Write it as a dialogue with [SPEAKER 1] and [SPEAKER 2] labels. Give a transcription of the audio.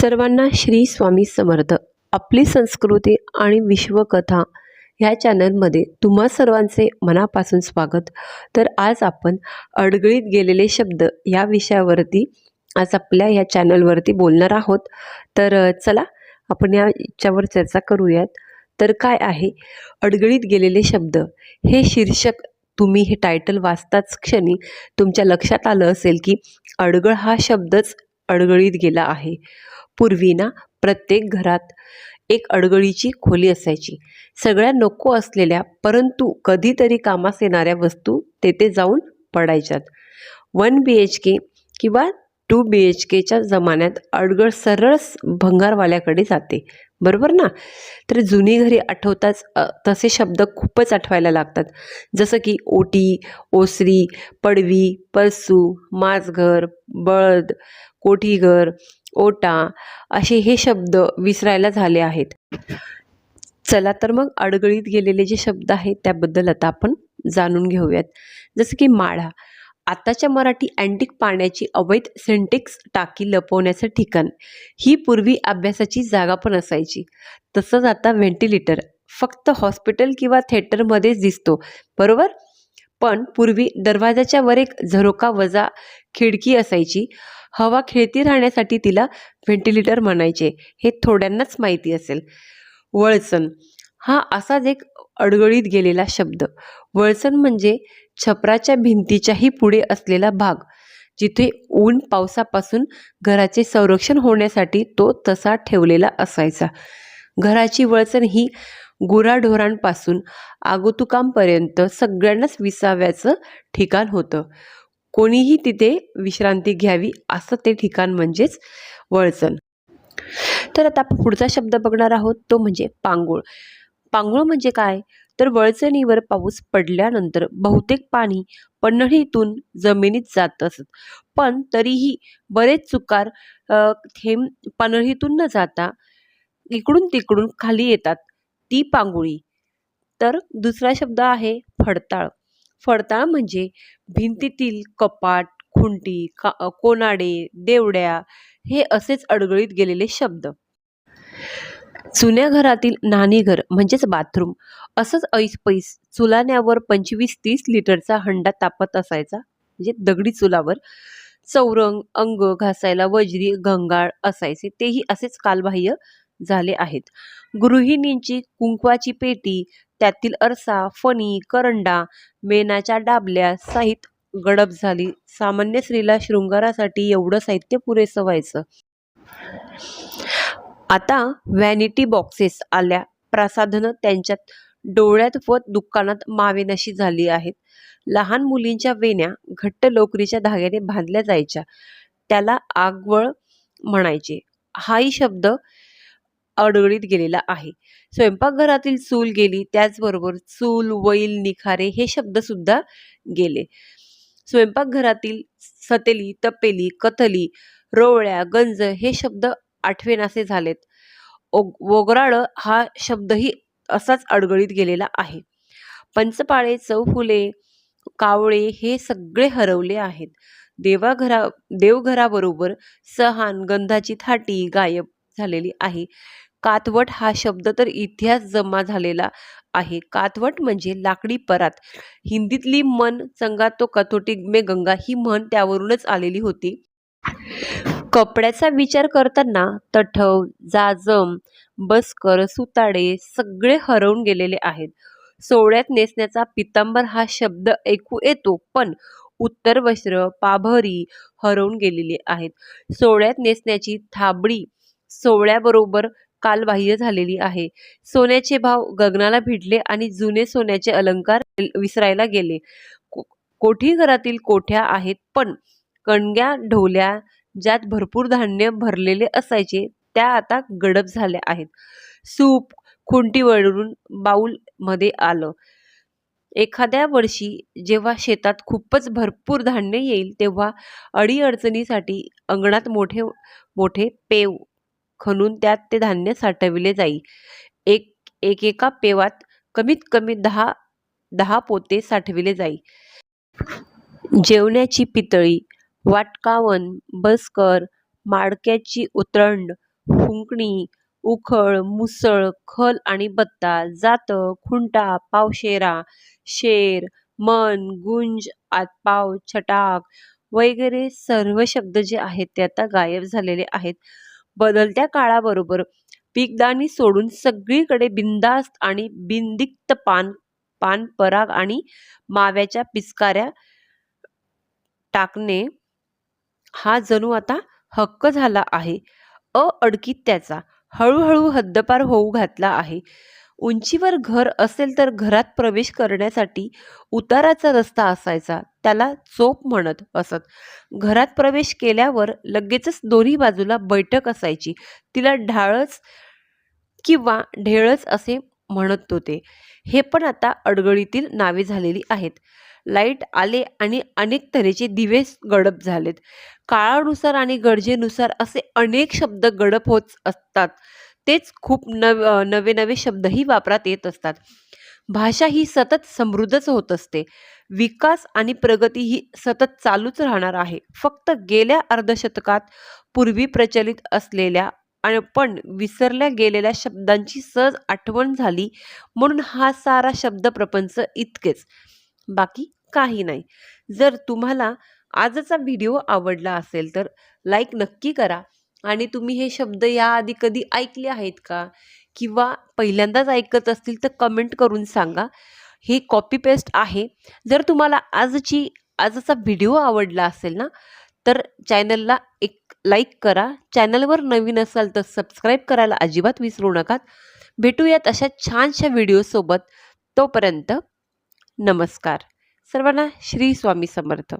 [SPEAKER 1] सर्वांना श्री स्वामी समर्थ. आपली संस्कृती आणि विश्वकथा ह्या चॅनलमध्ये तुम्हा सर्वांचे मनापासून स्वागत. तर आज आपण अडगळीत गेलेले शब्द या विषयावरती आज आपल्या या चॅनलवरती बोलणार आहोत. तर चला आपण याच्यावर चर्चा करूयात. तर काय आहे अडगळीत गेलेले शब्द? हे शीर्षक तुम्ही हे टायटल वाचताच क्षणी तुमच्या लक्षात आलं असेल की अडगळ हा शब्दच अडगळीत गेला आहे. पूर्वी ना प्रत्येक घरात एक अडगळीची खोली असायची. सगळ्या नको असलेल्या परंतु कधीतरी कामास येणाऱ्या वस्तू तेथे जाऊन पडायच्यात. वन बी एच के किंवा टू बी एच केच्या जमान्यात अडगळ सरळ भंगारवाल्याकडे जाते. बरोबर ना? तर जुनी घरी आठवताच तसे शब्द खूपच आठवायला लागतात. जसं की ओटी ओसरी पडवी परसू माजघर बळद कोठीघर ओटा असे हे शब्द विसरायला झाले आहेत. चला तर मग अडगळीत गेलेले जे शब्द आहेत त्याबद्दल आता आपण जाणून घेऊयात. जसं की माळा आताच्या मराठी अँटिक पाण्याची अवैध सिंटेक्स टाकी लपवण्याचं ठिकाण. ही पूर्वी अभ्यासाची जागा पण असायची. तसंच आता व्हेंटिलेटर फक्त हॉस्पिटल किंवा थिएटरमध्येच दिसतो. बरोबर? पण पूर्वी दरवाजाच्या वर एक झरोका वजा खिडकी असायची. हवा खेळती राहण्यासाठी तिला व्हेंटिलेटर म्हणायचे. हे थोड्यांनाच माहिती असेल. वळसण हा असाच एक अडगळीत गेलेला शब्द. वळसण म्हणजे छपराच्या भिंतीच्याही पुढे असलेला भाग जिथे ऊन पावसापासून घराचे संरक्षण होण्यासाठी तो तसा ठेवलेला असायचा. घराची वळसण ही गुराढोरांपासून आगोतुकांपर्यंत सगळ्यांनाच विसाव्याचं ठिकाण होतं. कोणीही तिथे विश्रांती घ्यावी असं ते ठिकाण म्हणजेच वळसण. तर आता आपण पुढचा शब्द बघणार आहोत तो म्हणजे पांगुळ. पांगुळ म्हणजे काय? तर वळचणीवर पाऊस पडल्यानंतर बहुतेक पाणी पन्हाळीतून जमिनीत जात असत. पण तरीही बरेच चुकार थेंब पन्हाळीतून न जाता इकडून तिकडून खाली येतात ती पांगुळी. तर दुसरा शब्द आहे फडताळ. फडताळ म्हणजे भिंतीतील कपाट खुंटी का कोनाडे देवड्या हे असेच अडगळीत गेलेले शब्द. जुन्या घरातील नाणीघर म्हणजेच बाथरूम असंच ऐस पैस चुलाण्यावर पंचवीस तीस लिटरचा हंडा तापत असायचा. म्हणजे दगडी चुलावर चौरंग अंग घासायला वजरी घंगाळ असायचे. तेही असेच कालबाह्य झाले आहेत. गृहिणींची कुंकवाची पेटी त्यातील अरसा फणी करंडा मेणाच्या डाबल्या साहित गडप झाली. सामान्य स्त्रीला शृंगारासाठी एवढं साहित्य पुरेसं व्हायचं. आता व्हॅनिटी बॉक्सेस आल्या. प्रसाधनं त्यांच्यात डोळ्यात व दुकानात मावेनाशी झाली आहेत. लहान मुलींच्या वेण्या घट्ट लोकरीच्या धाग्याने बांधल्या जायच्या. त्याला आगवळ म्हणायचे. हाही शब्द अडगळीत गेलेला आहे. स्वयंपाकघरातील चूल गेली त्याचबरोबर चूल वैल निखारे हे शब्द सुद्धा गेले. स्वयंपाकघरातील सतेली तपेली कथली रोवळ्या गंज हे शब्द आठवेनासे झालेत. ओग हा शब्दही असाच अडगळीत गेलेला आहे. पंचपाळे चौफुले कावळे हे सगळे हरवले आहेत. देवाघरा देवघराबरोबर सहान गंधाची थाटी गायब झालेली आहे. कातवट हा शब्द तर इतिहास जमा झालेला आहे. कातवट म्हणजे लाकडी परात. हिंदीतली मन चंगा तो कथोटी मे गंगा ही म्हण त्यावरूनच आलेली होती. कपड्याचा विचार करताना तठव जाजम बसकर सुताडे सगळे हरवून गेलेले आहेत. सोहळ्यात नेसण्याचा पितांबर हा शब्द ऐकू येतो पण उत्तर वस्त्र पाभरी हरवून गेलेली आहेत. सोहळ्यात नेसण्याची थाबडी सोहळ्याबरोबर कालबाह्य झालेली आहे. सोन्याचे भाव गगनाला भिडले आणि जुने सोन्याचे अलंकार विसरायला गेले. को- कोठी घरातील कोठ्या आहेत? पण कणग्या ढोल्या ज्यात भरपूर धान्य भरलेले असायचे त्या आता गडप झाल्या आहेत. सूप खुंटीवरून बाऊलमध्ये आलं. एखाद्या वर्षी जेव्हा शेतात खूपच भरपूर धान्य येईल तेव्हा अडीअडचणीसाठी अंगणात मोठे मोठे पेव खणून त्यात ते धान्य साठविले जाई. एक एकेका पेवात कमीत कमी दहा दहा पोते साठविले जाई. जेवण्याची पितळी वाटकावन बसकर माडक्याची उतरंड हुंकणी उखळ मुसळ खल आणि बत्ता जातं खुंटा पावशेरा शेर मन गुंज आतपाव छटाक वगैरे सर्व शब्द जे आहेत ते आता गायब झालेले आहेत. बदलत्या काळाबरोबर पीकदाणी सोडून सगळीकडे बिंदास्त आणि बिनदिक्त पान पान पराग आणि माव्याच्या पिचकाऱ्या टाकणे हा जणू आता हक्क झाला आहे. अडकीत त्याचा. हळूहळू हद्दपार होऊ घातला आहे. उंचीवर घर असेल तर घरात प्रवेश करण्यासाठी उताराचा रस्ता असायचा. त्याला चोप म्हणत असत. घरात प्रवेश केल्यावर लगेचच दोन्ही बाजूला बैठक असायची. तिला ढाळच किंवा ढेळच असे म्हणत होते. हे पण आता अडगळीतील नावे झालेली आहेत. लाइट आले आणि अनेक तऱ्हेचे दिवे गडप झालेत. काळानुसार आणि गरजेनुसार असे अनेक शब्द गडप होत असतात. तेच खूप नव नवे नवे शब्दही वापरात येत असतात. भाषा ही सतत समृद्धच होत असते. विकास आणि प्रगती ही सतत चालूच राहणार आहे. फक्त गेल्या अर्धशतकात पूर्वी प्रचलित असलेल्या आणि पण विसरल्या गेलेल्या शब्दांची सहज आठवण झाली म्हणून हा सारा शब्द प्रपंच इतकेच. बाकी काही नाही. जर तुम्हाला आजचा व्हिडिओ आवडला असेल तर लाईक नक्की करा. आणि तुम्ही हे शब्द याआधी कधी ऐकले आहेत का? किंवा पहिल्यांदाच ऐकत असतील तर कमेंट करून सांगा. हे कॉपी पेस्ट आहे. जर तुम्हाला आजची आजचा व्हिडिओ आवडला असेल ना तर चॅनलला एक लाईक करा. चॅनलवर नवीन असाल तर सबस्क्राईब करायला अजिबात विसरू नका. भेटूयात अशा छानशा व्हिडिओसोबत तोपर्यंत नमस्कार. सर्वांना श्री स्वामी समर्थ.